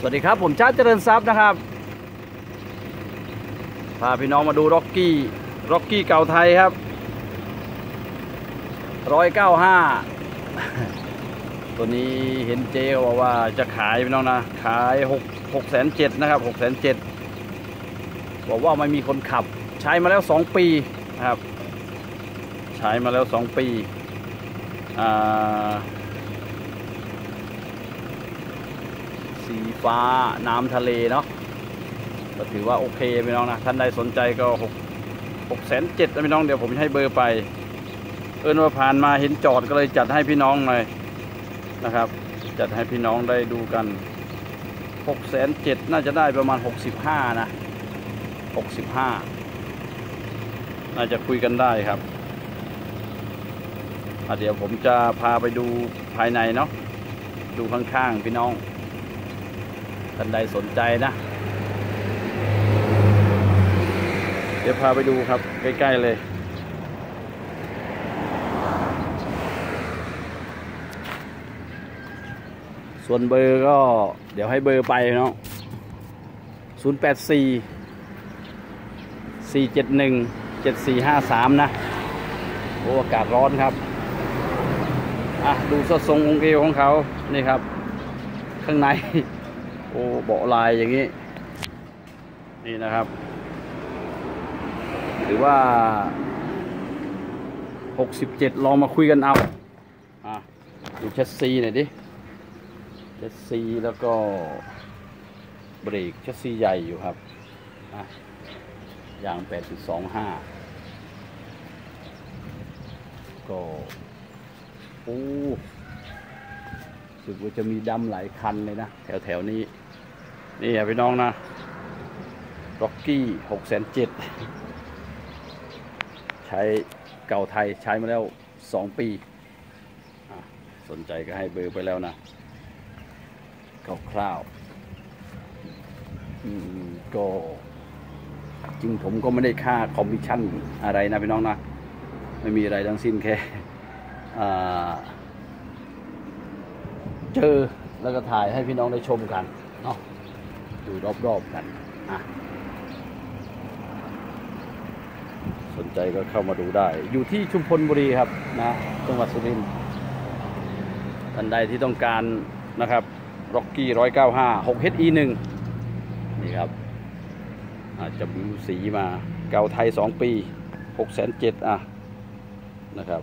สวัสดีครับ ผมชาติเจริญทรัพย์นะครับ พาพี่น้องมาดูร็อกกี้ร็อกกี้เก่าไทยครับร้อยเก้าห้าตัวนี้เห็นเจ๊เขาบอกว่าจะขายพี่น้องนะ ขายหกหกแสนเจ็ดนะครับหกแสนเจ็ดบอกว่าไม่มีคนขับ ใช้มาแล้วสองปีนะครับ ใช้มาแล้วสองปีอ่า สี ฟ้าน้ำทะเลเนาะก็ถือว่าโอเคพี่น้องนะท่านใดสนใจก็หกหกแสนเจ็ดนะพี่น้องเดี๋ยวผมจะให้เบอร์ไป เอิญว่าผ่านมาเห็นจอดก็เลยจัดให้พี่น้องหน่อยนะครับ จัดให้พี่น้องได้ดูกันหกแสนเจ็ดน่าจะได้ประมาณหกสิบห้านะหกสิบห้าน่าจะคุยกันได้ครับเดี๋ยวผมจะพาไปดูภายในเนาะดูข้างๆพี่น้อง ท่านใดสนใจนะ เดี๋ยวพาไปดูครับ ใกล้ ๆ เลย ส่วนเบอร์ก็เดี๋ยวให้เบอร์ไปเนาะศูนย์แปดสี่สี่เจ็ดหนึ่งเจ็ดสี่ห้าสามนะ โอ้อากาศร้อนครับ อะ ดูสดทรงองค์เอวของเขา นี่ครับ ข้างใน โอ้เบาะลายอย่างนี้ นี่นะครับ หรือว่า 67 ลองมาคุยกันเอาอะดูเชสซีหน่อยดิเชสซีแล้วก็เบรกเชสซีใหญ่อยู่ครับอะอย่าง 8.25 ก็ โอ้ สึกว่าจะมีดำหลายคันเลยนะ แถวแถวนี้ นี่อะพี่น้องนะร็อกกี้หกแสนเจ็ดใช้เก่าไทยใช้มาแล้วสองปี สนใจก็ให้เบอร์ไปแล้วนะคร่าวๆอืมก็จริงผมก็ไม่ได้ค่าคอมมิชชั่นอะไรนะพี่น้องนะ ไม่มีอะไรทั้งสิ้นแค่อ่า เจอแล้วก็ถ่ายให้พี่น้องได้ชมกันเนาะดูรอบๆกันอะสนใจก็เข้ามาดูได้ อยู่ที่ชุมพลบุรีครับนะจังหวัดสุรินทร์ท่านใดที่ต้องการนะครับร็อกกี้ร้อยเก้าห้าหกเอีหนึ่งนี่ครับอาจจะมีสีมาเก่าไทยสองปีหกแสนเจ็ดอะนะครับ